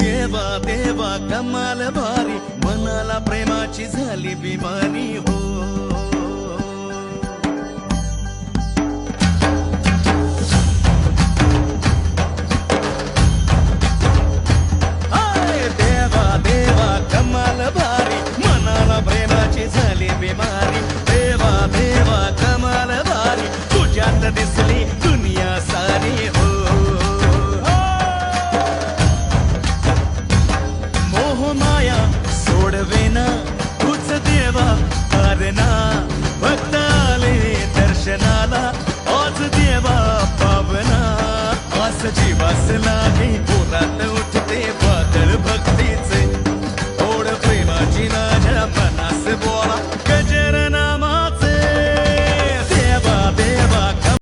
देवा देवा कमाल भारी मनाला प्रेमाची झाली बिमारी हो. हाय, देवा देवा कमाल भारी मनाला प्रेमाची झाली बिमारी. देवा देवा कमाल भारी तुझ्यात दिसली दुनिया सारी. माया सोडवेन तूच देवा कारणा भक्त आले दर्शनाला आज देवा पावना. आस जीवास लागे पोरात उठते पातळ भक्तीचे. ओढ प्रेमाची